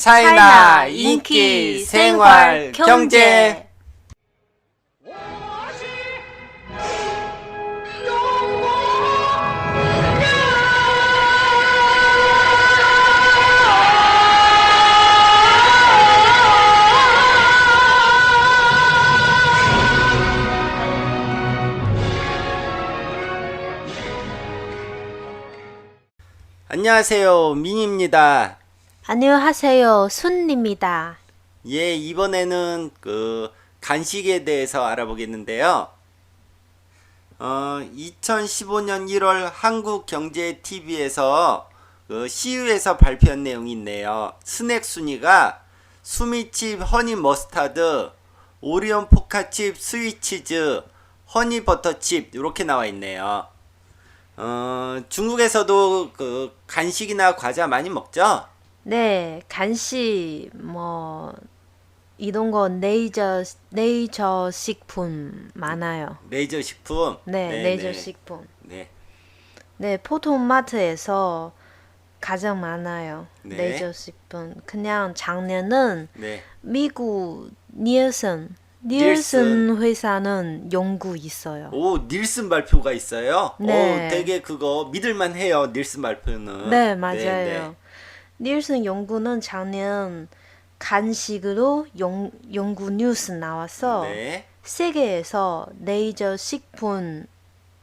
차이나, 인기, 생활, 경제. 안녕하세요. 민입니다. 안녕하세요. 순입니다. 예 이번에는 그 간식에 대해서 알아보겠는데요 어 2015년 1월 한국경제TV에서 그 CU에서 발표한 내용이 있네요 스낵 순위가 수미칩 허니 머스타드 오리온 포카칩 스위치즈 허니 버터칩 이렇게 나와 있네요 어 중국에서도 그 간식이나 과자 많이 먹죠? 네, 간식 뭐 이런 거 네이저 네이처 식품 많아요. 레이저 식품. 네, 네이저 식품. 네. 네, 포토마트에서 가장 많아요. 네. 네이저 식품. 그냥 작년은 네. 미국 닐슨 닐슨. 닐슨 회사는 연구 있어요. 오, 닐슨 발표가 있어요? 네. 오, 되게 그거 믿을만 해요. 닐슨 발표는. 네, 맞아요. 네, 닐슨 연구는 작년 간식으로 연, 연구 뉴스 나와서 네. 세계에서 네이저 식품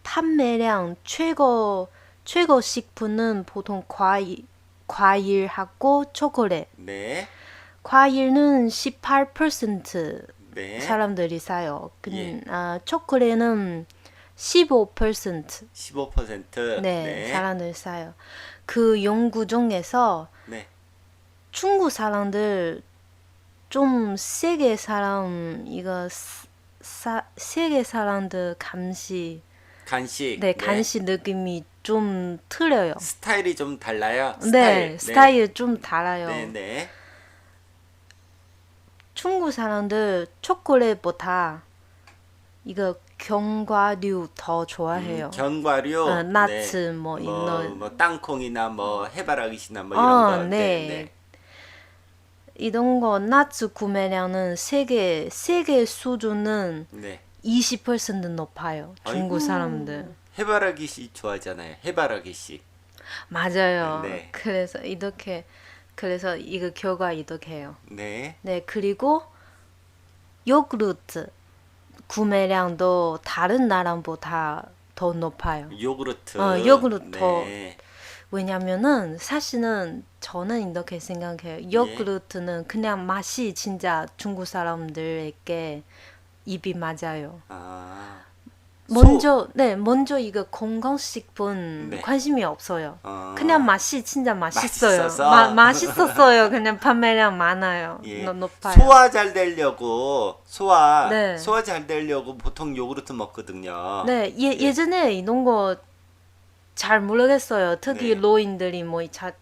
판매량 최고 최고 식품은 보통 과일 과일하고 초콜릿. 네. 과일은 18% 네. 사람들이 사요. 그, 예. 아, 초콜릿은 15% 15%. 네, 사람들 사요. 그 연구 중에서 네. 중국 사람들 좀 세계 사람 이거 사, 세계 사람들 감시 간식. 네 간시 느낌이 좀 틀려요. 스타일이 좀 달라요. 네 스타일. 스타일 좀 달라요. 네, 네. 중국 사람들 초콜릿보다 이거 견과류 더 좋아해요. 음, 견과류. 어, 나츠 네. 뭐 뭐, 이런 뭐 땅콩이나 뭐 해바라기씨나 뭐 이런 어, 거. 네. 네. 이런 거 나츠 구매량은 세계 세계 수준은 네. 네. 20% 높아요. 중국 아이고. 사람들. 해바라기 씨 좋아하잖아요. 해바라기 씨. 맞아요. 네. 그래서 이렇게 그래서 이거 결과 이렇게 해요. 네. 네, 그리고 요구르트 구매량도 다른 나라보다 더 높아요. 요구르트. 어, 요구르트. 네. 왜냐면은 사실은 저는 이렇게 생각해요. 예. 요구르트는 그냥 맛이 진짜 중국 사람들에게 입이 맞아요. 아. 먼저 네 먼저 이거 건강식품 네. 관심이 없어요. 어. 그냥 맛이 진짜 맛있어요. 맛있어서? 마, 맛있었어요. 그냥 판매량 많아요. 예. 높- 높아요. 소화 잘 되려고 소화 네. 소화 잘 되려고 보통 요구르트 먹거든요. 네, 예, 예. 예전에 이런 거 잘 모르겠어요. 특히 네. 로인들이 뭐잘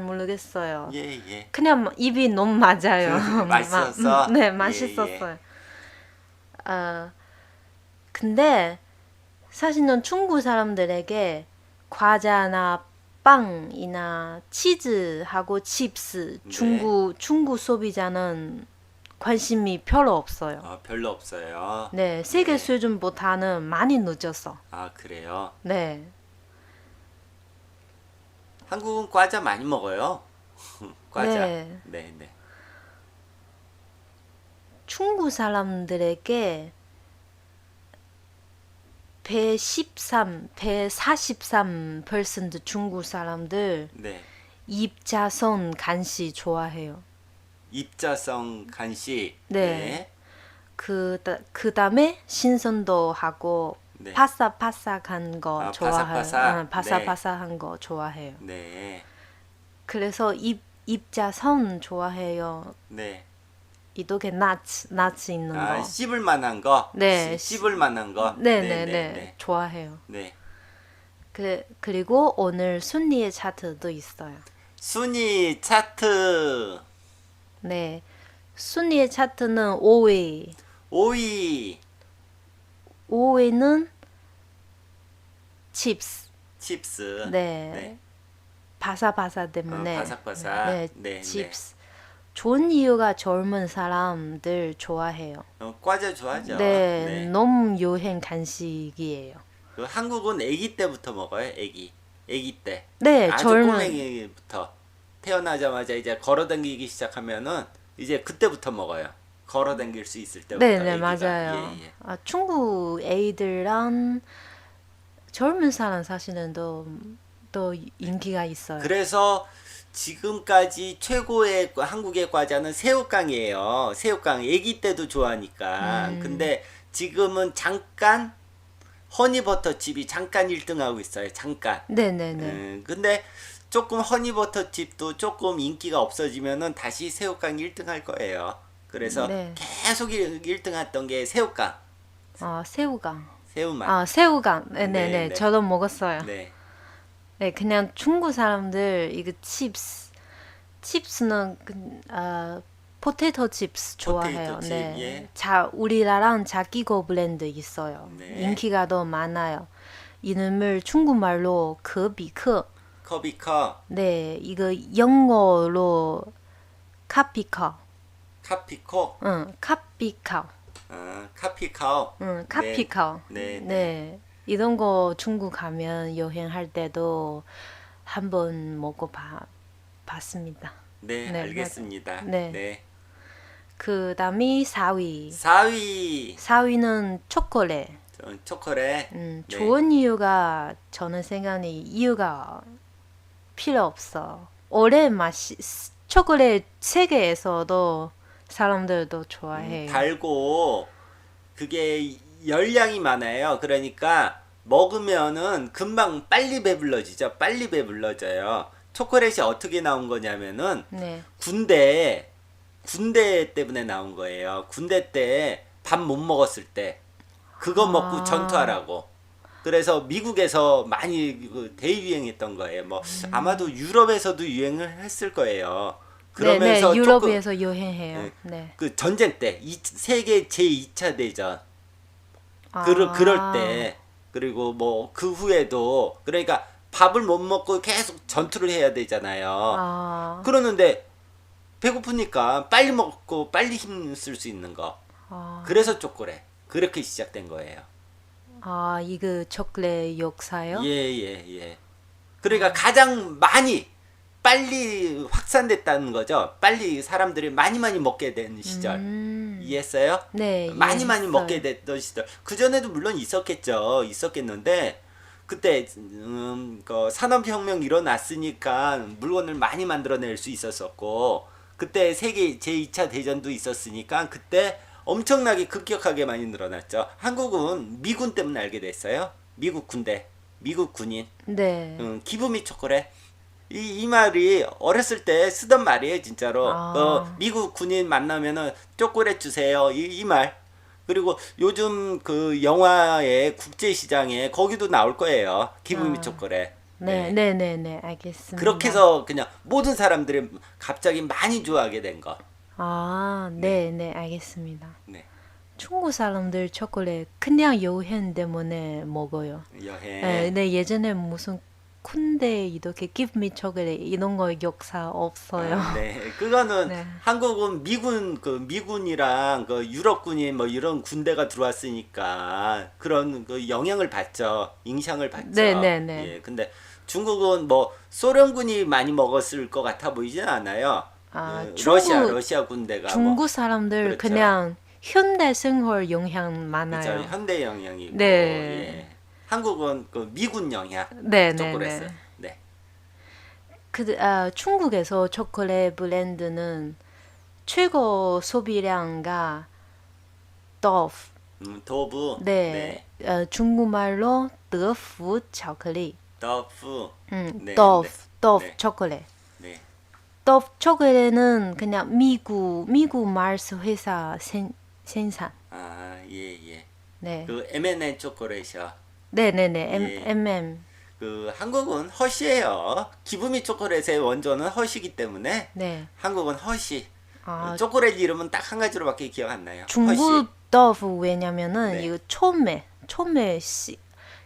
모르겠어요. 예, 예. 그냥 입이 너무 맞아요. 맛있었어? 네, 예, 맛있었어요. 아, 근데 사실은 중국 사람들에게 과자나 빵이나 치즈하고 칩스 네. 중국 중국 소비자는 관심이 별로 없어요. 아, 별로 없어요. 네, 세계 네. 수준보다는 많이 늦었어. 아, 그래요. 네. 한국은 과자 많이 먹어요. 과자. 네. 네, 네. 중국 사람들에게 113, 143% 중국 사람들 네. 입자선 간식 좋아해요. 입자성 간식. 네. 그, 그 다음에 신선도 하고 네. 바삭바삭한 거 아, 좋아해요. 바삭바삭? 응, 바삭바삭한 거 좋아해요. 네. 그래서 입, 입자선 좋아해요. 네. 나츠, 나츠 있는 아, 거. 씹을 만한 거. 네. 씹- 씹을 만한 거. 네네네. 네. 좋아해요. 네. 그, 그리고 오늘 순위의 차트도 있어요. 순위 차트 네. 순위의 차트는 5위. 5위 5위는 칩스. 칩스. 네. 네. 바사바사 때문에. 어, 바삭바삭. 네. 네, 칩스. 좋은 이유가 젊은 사람들 좋아해요. 어, 과자 좋아하죠. 네, 너무 유행 간식이에요. 그 한국은 아기 때부터 먹어요. 아기. 아기 때. 네, 아주 젊은 꼬맹이부터 태어나자마자 이제 걸어다니기 시작하면은 이제 그때부터 먹어요. 걸어다닐 수 있을 때부터. 네, 네. 맞아요. 예, 예. 아, 중국 애들랑 젊은 사람 사실은 더, 더 인기가 있어요. 그래서 지금까지 최고의 과- 한국의 과자는 새우깡이에요. 새우깡 아기 때도 좋아하니까. 음. 근데 지금은 잠깐 허니버터칩이 잠깐 1등하고 있어요. 잠깐. 네, 네, 네. 음, 근데 조금 허니버터칩도 조금 인기가 없어지면은 다시 새우깡 1등 할 거예요. 그래서 네. 계속 1등 했던 게 새우깡, 아, 새우깡. 새우맛. 아, 새우깡. 네, 네, 네, 네. 네. 저도 먹었어요. 네. 네, 그냥 중국 사람들 이거 칩스, 칩스는 그, 아 포테이토 칩스 좋아해요. 포테이토 칩, 네, 예. 자 우리나라랑 자기 거 브랜드 있어요. 네. 인기가 더 많아요. 이름을 중국말로 커비커. 커비커, 네, 이거 영어로 카피커. 카피코, 응, 카피커. 어, 카피카오. 응, 카피커. 네, 네. 네, 이런 거 중국 가면 여행할 때도 한번 먹어 봐, 봤습니다. 네, 네, 알겠습니다. 네. 네. 그 다음이 4위. 4위 4위는 초콜릿. 어, 초콜릿. 음, 네. 좋은 이유가 저는 생각이 이유가 필요 없어. 오래 마시 초콜릿 세계에서도 사람들도 좋아해요. 음, 달고 그게 열량이 많아요. 그러니까 먹으면은 금방 빨리 배불러지죠. 빨리 배불러져요. 초콜릿이 어떻게 나온 거냐면은 네. 군대 군대 때문에 나온 거예요. 군대 때 밥 못 먹었을 때 그거 먹고 아. 전투하라고. 그래서 미국에서 많이 그 대유행했던 거예요. 뭐 음. 아마도 유럽에서도 유행을 했을 거예요. 네, 네, 그러면서 조금 유럽에서 여행해요. 네. 네. 그 전쟁 때 이, 세계 제 2차 대전 아. 그럴 그럴 때 그리고 뭐 그 후에도 그러니까 밥을 못 먹고 계속 전투를 해야 되잖아요. 아, 그러는데 배고프니까 빨리 먹고 빨리 힘쓸 수 있는 거. 아, 그래서 초콜릿 그렇게 시작된 거예요. 아, 이거 초콜릿 역사요? 예 예 예, 그러니까 가장 많이 빨리 확산됐다는 거죠. 빨리 사람들이 많이 많이 먹게 된 시절. 음, 이해했어요? 네, 많이 많이. 먹게 됐던 시절. 그 전에도 물론 있었겠죠. 있었겠는데 그때 음, 그 산업혁명 일어났으니까 물건을 많이 만들어낼 수 있었었고 그때 세계 제2차 대전도 있었으니까 그때 엄청나게 급격하게 많이 늘어났죠. 한국은 미군 때문에 알게 됐어요. 미국 군대, 미국 군인, 네. 음, 기부미 초콜릿. 이, 이 말이 어렸을 때 쓰던 말이에요, 진짜로. 아. 어, 미국 군인 만나면은 초콜릿 주세요. 이, 이 말. 그리고 요즘 그 영화의 국제 시장에 거기도 나올 거예요. 기부미 아. 초콜릿. 네, 네, 네, 네, 알겠습니다. 그렇게 해서 그냥 모든 사람들이 갑자기 많이 좋아하게 된 거. 아, 네, 네, 알겠습니다. 네. 중국 사람들 초콜릿 그냥 여행 때문에 먹어요. 여행. 네, 네 예전에 무슨 군대 이렇게 give me chocolate 이런 거 역사 없어요. 아, 네, 그거는 네. 한국은 미군 그 미군이랑 그 유럽군인 뭐 이런 군대가 들어왔으니까 그런 그 영향을 받죠,影响을 받죠. 네, 네, 네. 예, 근데 중국은 뭐 소련군이 많이 먹었을 것 같아 보이지는 않아요. 아, 예, 중국- 러시아 러시아 군대가 중국 뭐 사람들 그렇죠. 그냥 현대 생활 영향 많아요. 그죠, 현대 영향이고 네. 예. 한국은 그 미군 영향 네, 네, 초콜릿. 네. 네. 그 아, 중국에서 초콜릿 브랜드는 최고 소비량가 더프. 음, 도부. 네. 어, 중국말로 더프 초콜릿. 더프. 음, 네, 더프, 네. 더프 네. 초콜릿. 네. 더프 초콜릿은 그냥 미국 미국 말스 회사 생, 생산. 아, 예, 예. 네. 그 M&M 초콜릿이요. 네, 네, 네. M, 예. MM. 그 한국은 허쉬예요. 기부미 초콜릿의 원조는 허쉬기 때문에 네. 한국은 허쉬. 아, 초콜릿 이름은 딱 한 가지로밖에 기억 안 나요. 중국. 더프 왜냐면은 네. 이거 처음에 처음에 시,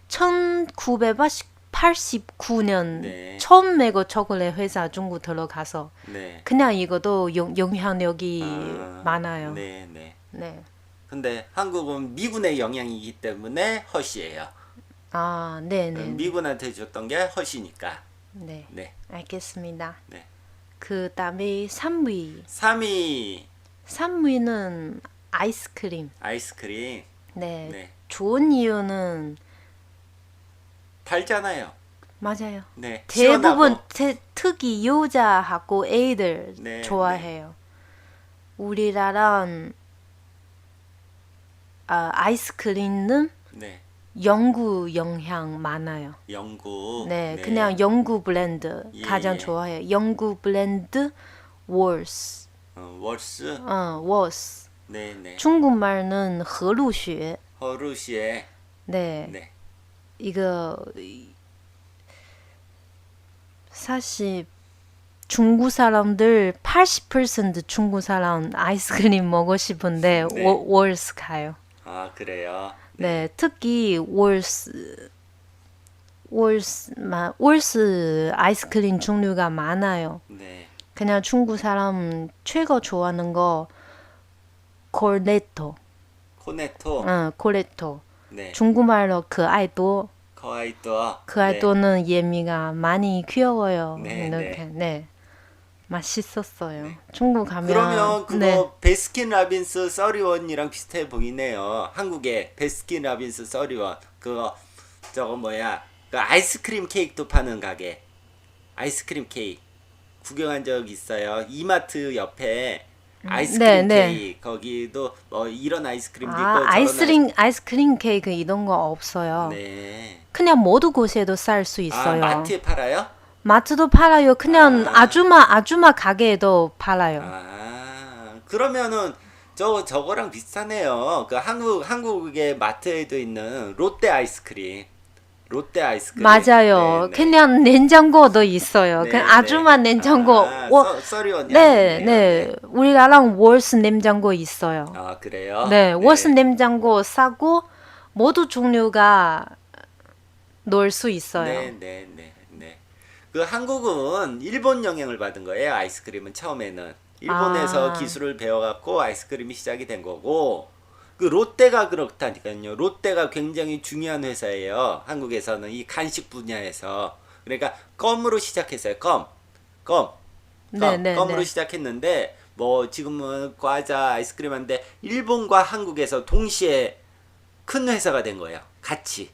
1988 89년 네. 처음 메고 초콜릿 회사 중국 들어가서 네. 그냥 이것도 영, 영향력이 아, 많아요. 네, 네. 네. 근데 한국은 미군의 영향이기 때문에 허시예요. 아, 네, 네. 미군한테 줬던 게 허시니까. 네. 네. 알겠습니다. 네. 그 다음에 3위. 3위 3위는 아이스크림. 아이스크림. 네. 네. 좋은 이유는 달잖아요. 맞아요. 네. 대부분. 태, 특히 여자하고 애들 네, 좋아해요. 우리나라는 아, 아이스크림은 네. 영구 영향 많아요. 영국. 네, 네, 그냥 영구 블렌드 예, 가장 좋아해요. 영구 블렌드 월스. 어, 월스. 어, 월스. 네, 네. 중국말은 허루쉐. 허루쉐. 네. 네. 이거 사실 중국 사람들 80% 중국 사람 아이스크림 먹고 싶은데 네. 월, 월스 가요. 아, 그래요. 네, 특히 월스 월스 마, 월스 아이스크림 종류가 많아요. 네. 그냥 중국 사람 최고 좋아하는 거 콜레토, 코네토. 응, 콜레토. 네. 중국말로 그 아이도 거아이또. 그 아이도는 예미가 많이 귀여워요. 네, 이렇게 네. 네. 맛있었어요. 중국 가면 그러면 그거 네. 베스킨 라빈스 써리원이랑 비슷해 보이네요. 한국에 베스킨 라빈스 써리원 그거 저거 뭐야 그 아이스크림 케이크도 파는 가게 아이스크림 케이크 구경한 적 있어요. 이마트 옆에 아이스크림 네, 네. 케이크 거기도 뭐 이런 아이스크림도 있고 아, 저런 아이스크림 아이스크림 케이크 이런 거 없어요. 아이... 네. 그냥 모두 곳에도 살 수 아 있어요. 마트에 팔아요? 마트도 팔아요. 그냥 아. 아. 주마 아주마 가게에도 팔아요. 아 그러면은 저 저거랑 비슷하네요. 그 한국 한국의 마트에도 있는 롯데 아이스크림, 롯데 아이스크림. 맞아요. 네, 네. 그냥 냉장고도 있어요. 네, 그냥 네. 아주마 냉장고. 아, 워- 써- 써리원이 네, 아니네요. 네. 우리나라랑 월스 냉장고 있어요. 아 그래요? 네, 월스 냉장고 사고 모두 종류가 넣을 수 있어요. 네, 네, 네, 네. 그 한국은 일본 영향을 받은 거예요. 아이스크림은 처음에는 일본에서 아. 기술을 배워갖고 아이스크림이 시작이 된 거고 그 롯데가 그렇다니까요. 롯데가 굉장히 중요한 회사예요. 한국에서는 이 간식 분야에서 그러니까 껌으로 시작했어요. 껌, 껌, 네, 껌, 네, 껌으로 네. 시작했는데 뭐 지금은 과자, 아이스크림 한데 일본과 한국에서 동시에 큰 회사가 된 거예요. 같이.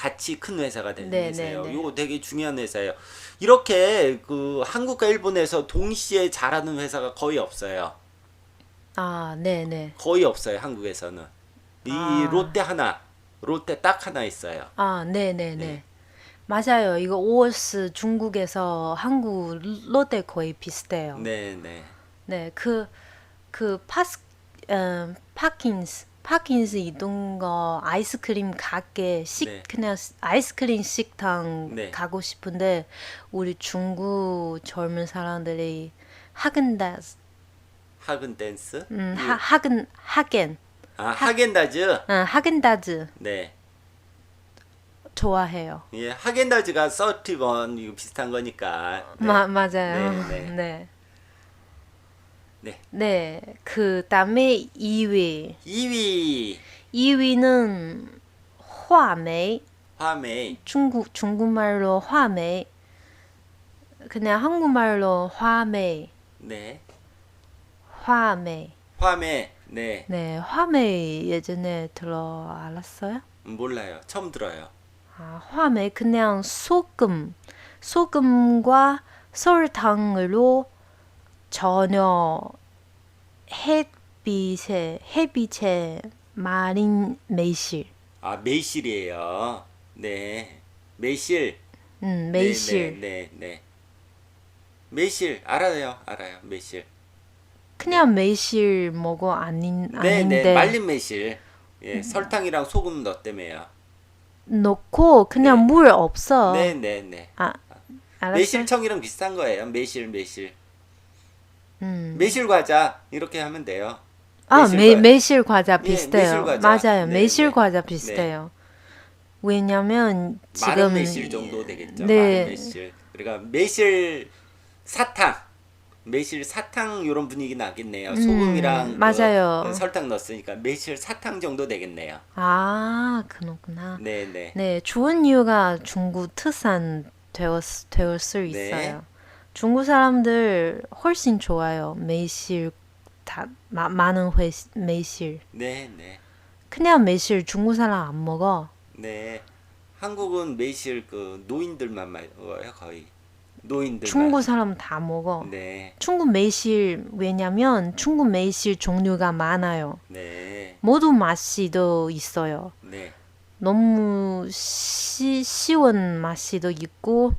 같이 큰 회사가 된 네, 회사예요. 네, 네. 이거 되게 중요한 회사예요. 이렇게 그 한국과 일본에서 동시에 잘하는 회사가 거의 없어요. 아, 네, 네. 거의 없어요. 한국에서는. 이 아. 롯데 하나, 롯데 딱 하나 있어요. 아, 네, 네, 네. 네. 맞아요. 이거 오월스 중국에서 한국 롯데 거의 비슷해요. 네, 네. 네, 그, 그 파스, 음, 파킨스, 파킨스 이동 거 아이스크림 가게 식 네. 그냥 아이스크림 식당 네. 가고 싶은데 우리 중국 젊은 사람들이 하겐다즈, 하근 댄스? 음, 하, 하겐 하겐, 아, 하겐다즈. 음, 하겐다즈 네. 좋아해요. 예, 하겐다즈가 서티번 이거 비슷한 거니까. 네. 마, 맞아요. 네, 네. 네. 네. 네, 그 다음에 2위. 2위 2위는 화메이. 화메이. 중국 중국말로 화메이. 그냥 한국말로 화메이. 네. 화메이. 화메. 네. 네, 화메이 예전에 들어 알았어요? 음, 몰라요. 처음 들어요. 아, 화메이 그냥 소금. 소금과 설탕으로 전혀 햇빛에 햇빛에 마린 매실. 아, 매실이에요. 네. 매실. 음, 네, 매실. 네, 네, 네. 매실 알아요. 알아요. 매실. 그냥 매실 뭐고 아닌 네, 아닌데 네. 말린 매실. 예, 설탕이랑 소금 넣었다며요. 넣고 그냥 네. 물 없어. 네, 네, 네. 아, 알았어. 매실청이랑 비슷한 거예요. 매실, 매실. 음. 매실 과자 이렇게 하면 돼요. 아, 매실 매, 과자 네, 비슷해요. 매실 과자. 맞아요. 네, 매실 네. 과자 비슷해요. 왜냐면 마른 지금 매실 정도 되겠죠. 네. 마른 매실. 그러니까 매실 사탕. 매실 사탕 이런 분위기 나겠네요. 소금이랑 그, 음, 맞아요. 그 설탕 넣었으니까 매실 사탕 정도 되겠네요. 아 그렇구나. 네, 네. 네, 좋은 이유가 중국 특산 되었, 되을 수 네. 있어요. 중국 사람들 훨씬 좋아요. 매실 다 마, 많은 회, 매실. 네, 네. 그냥 매실 중국 사람 안 먹어. 네. 한국은 매실 그 노인들만 먹어요, 거의. 노인들만. 중국 사람 다 먹어. 네. 중국 매실 왜냐면 중국 매실 종류가 많아요. 네. 모두 맛이도 있어요. 네. 너무 시, 시원 맛이도 있고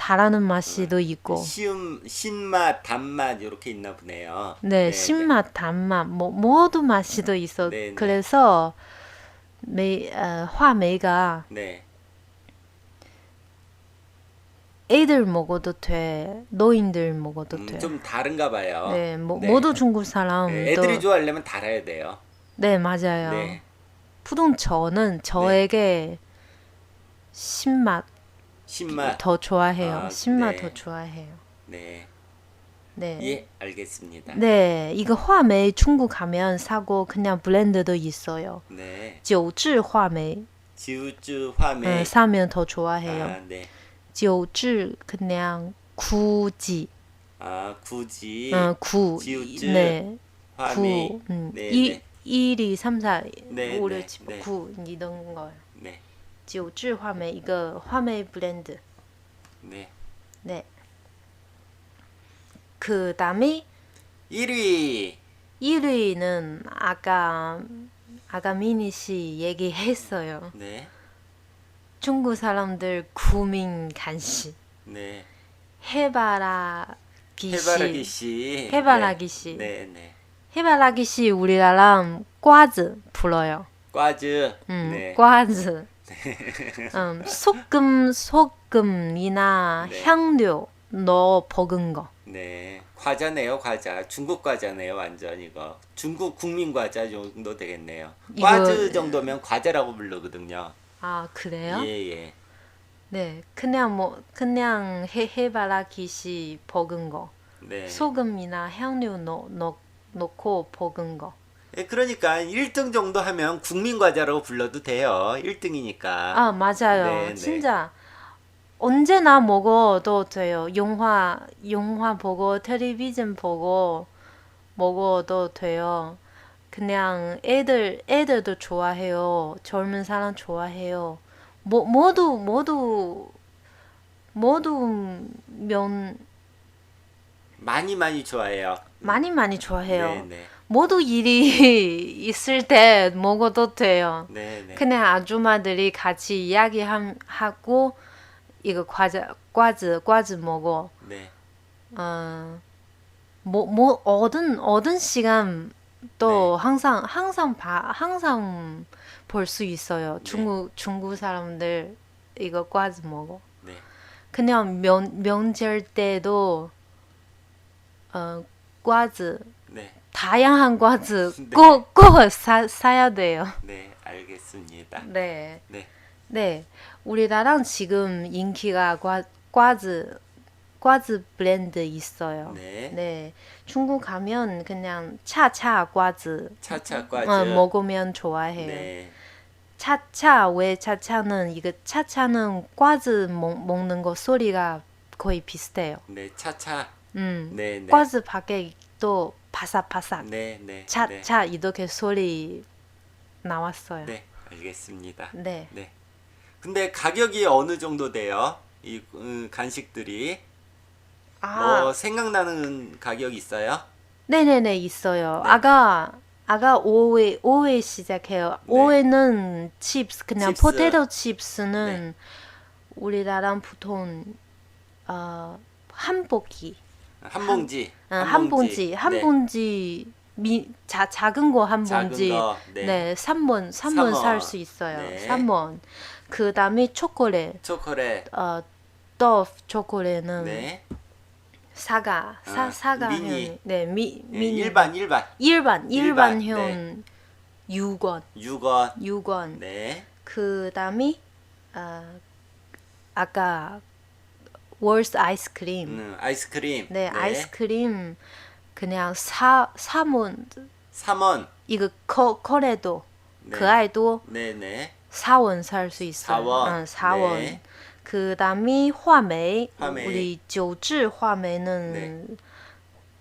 달하는 맛이도 있고. 시음 신맛, 단맛 이렇게 있나 보네요. 네, 신맛, 단맛, 뭐 모두 맛이도 있어. 네, 네. 그래서 매 어, 화매가 네. 애들 먹어도 돼, 노인들 먹어도 음, 돼. 좀 다른가 봐요. 네, 뭐 네. 모두 중국 사람. 네, 애들이 좋아하려면 달아야 돼요. 네, 맞아요. 네. 푸동 저는 저에게 신맛 신맛 네, 더 좋아해요. 아, 신맛 네. 더 좋아해요. 네. 네. 예, 알겠습니다. 네, 이거 화梅중국 가면 사고 그냥 블렌드도 있어요. 네. 지오즈 조지 화매. 음, 사면 더 좋아해요. 아, 네. 조지 그냥 구지. 아, 구지. 음, 구. 조지 네. 화매. 구. 음. 네, 1, 네. 1, 2, 3, 4, 네, 5, 6, 이런 거요. 네. 九制화매 이거 화매 블렌드. 네. 네. 그 다음에 1위. 1위는 아까 아까 미니 씨 얘기했어요. 네. 중국 사람들 구민 간식 네. 해바라기 씨. 해바라기 씨. 해바라기 네. 씨. 네, 네. 해바라기 씨 우리나라 꽈즈 불러요. 꽈즈. 음, 네. 꽈즈. 음, 소금 소금이나 네. 향료 넣어 볶은 거. 네. 과자네요, 과자. 중국 과자네요, 완전 이거. 중국 국민 과자 정도 되겠네요. 이거- 꽈즈 정도면 과자라고 부르거든요. 아 그래요? 예, 예. 네, 그냥 뭐 그냥 해 해바라기 씨 볶은 거. 네. 소금이나 향료 넣, 넣, 넣고 볶은 거. 예, 그러니까 1등 정도 하면 국민 과자라고 불러도 돼요. 1등이니까. 아 맞아요. 네, 네. 진짜 언제나 먹어도 돼요. 영화 영화 보고 텔레비전 보고 먹어도 돼요. 그냥 애들 애들도 좋아해요. 젊은 사람 좋아해요. 모, 모두 모두 모두 면 많이 많이 좋아해요. 많이 많이 좋아해요. 네, 네. 모두 일이 있을 때 먹어도 돼요. 네, 네. 그냥 아줌마들이 같이 이야기하고 이거 과자 과즈 과즈 먹어. 네. 어, 뭐, 뭐 얻은 얻은 시간 또 네. 항상 항상 봐 항상 볼 수 있어요. 네. 중국 중국 사람들 이거 과즈 먹어. 네. 그냥 명 명절 때도 어 과즈 네. 다양한 과즈 네. 꼭꼭 사 사야 돼요. 네, 알겠습니다. 네. 네. 네. 우리나라 지금 인기가 과, 과즈 과즈 브랜드 있어요. 네. 네. 중국 가면 그냥 차차 과즈 차차 과즈. 어, 먹으면 좋아해요. 네. 차차 왜 차차는 이거 차차는 과즈 먹, 먹는 거 소리가 거의 비슷해요. 네, 차차. 음. 네, 네. 과즈 밖에 또 바삭바삭. 네, 네. 네. 차차 이렇게 소리 나왔어요. 네, 알겠습니다. 네. 네. 근데 가격이 어느 정도 돼요? 이 음, 간식들이 아, 뭐 생각나는 가격 있어요? 네네네 있어요. 네. 아가 아가 5회 5회 시작해요. 네. 5회는 칩스 그냥 칩스. 네. 포테토 칩스는 우리나라 보통 어, 한 포기 한 봉지. 어, 한 봉지 한 네. 봉지 미, 자, 작은 거 한 작은 봉지 거, 네. 네, 3번 3번 삼 원. 살수 있어요. 네. 3번. 그 다음에 초콜릿 초콜릿. 어 더프 초콜릿은 네. 사과 사 아, 사과 미니. 향 네, 미 예, 미니 일반 일반. 일반 일반, 일반형 6원 6원. 6원 네. 그 다음에 아, 아까 월스 아이스크림. 음, 아이스크림. 네, 아이스크림 그냥 사 사문 3원. 이거 거, 거래도 네. 그 아이도 네네. 4원 살 수 있어요. 사원. 응, 4원. 네. 그다음에 화메. 화메. 우리 조지 화메는 네.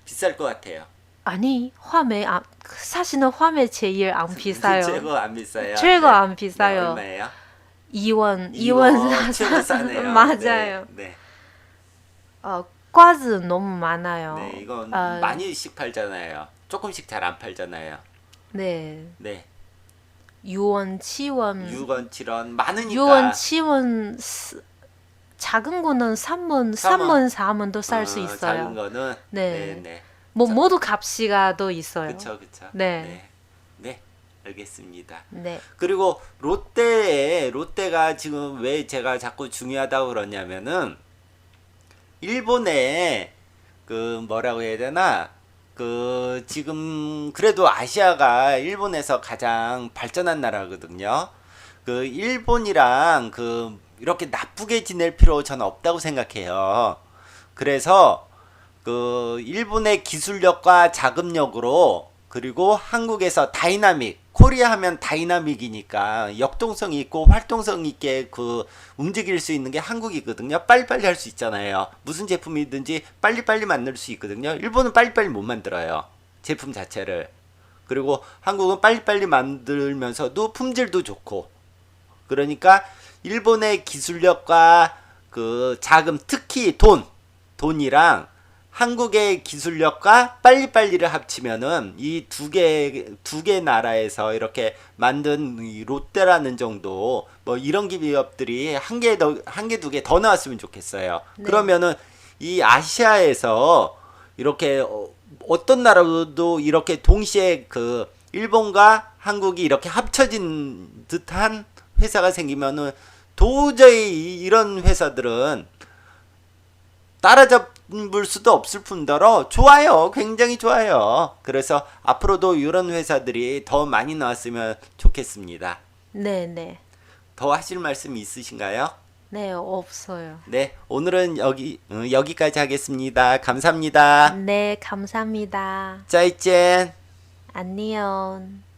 비쌀 것 같아요. 아니 화메 아, 사실은 화메 제일 안 비싸요. 최고 안 비싸요. 최고 네. 안 비싸요. 네, 얼마예요? 2원, 2원 이원 최고 사 싸네요. 맞아요. 네. 어, 과즈 너무 많아요. 네, 네 이건 아, 많이씩 팔잖아요. 조금씩 잘 안 팔잖아요. 네. 네. 6원, 7원. 6원, 7원 많으니까. 6원, 7원 스- 작은 거는 3원, 3원, 4원도 살 수 어, 있어요. 작은 거는 네. 네, 네. 뭐 모두 값이가 또 있어요. 그렇죠, 그렇죠. 네. 네. 네. 알겠습니다. 네. 그리고 롯데에 롯데가 지금 왜 제가 자꾸 중요하다고 그러냐면은 일본에 그 뭐라고 해야 되나 그 지금 그래도 아시아가 일본에서 가장 발전한 나라거든요. 그 일본이랑 그 이렇게 나쁘게 지낼 필요 저는 없다고 생각해요. 그래서 그 일본의 기술력과 자금력으로 그리고 한국에서 다이나믹 코리아 하면 다이나믹이니까 역동성 있고 활동성 있게 그 움직일 수 있는 게 한국이거든요. 빨리빨리 할 수 있잖아요. 무슨 제품이든지 빨리빨리 만들 수 있거든요. 일본은 빨리빨리 못 만들어요. 제품 자체를. 그리고 한국은 빨리빨리 만들면서도 품질도 좋고. 그러니까 일본의 기술력과 그 자금 특히 돈 돈이랑 한국의 기술력과 빨리빨리를 합치면은 이 두 개 두 개 나라에서 이렇게 만든 이 롯데라는 정도 뭐 이런 기업들이 한 개 더 한 개 두 개 더 나왔으면 좋겠어요. 네. 그러면은 이 아시아에서 이렇게 어, 어떤 나라도 이렇게 동시에 그 일본과 한국이 이렇게 합쳐진 듯한 회사가 생기면은 도저히 이- 이런 회사들은 따라잡 을 수도 없을 뿐더러 좋아요. 굉장히 좋아요. 그래서 앞으로도 이런 회사들이 더 많이 나왔으면 좋겠습니다. 네, 네. 더 하실 말씀 있으신가요? 네, 없어요. 네, 오늘은 여기 어, 여기까지 하겠습니다. 감사합니다. 네, 감사합니다. 짜이젠. 안녕.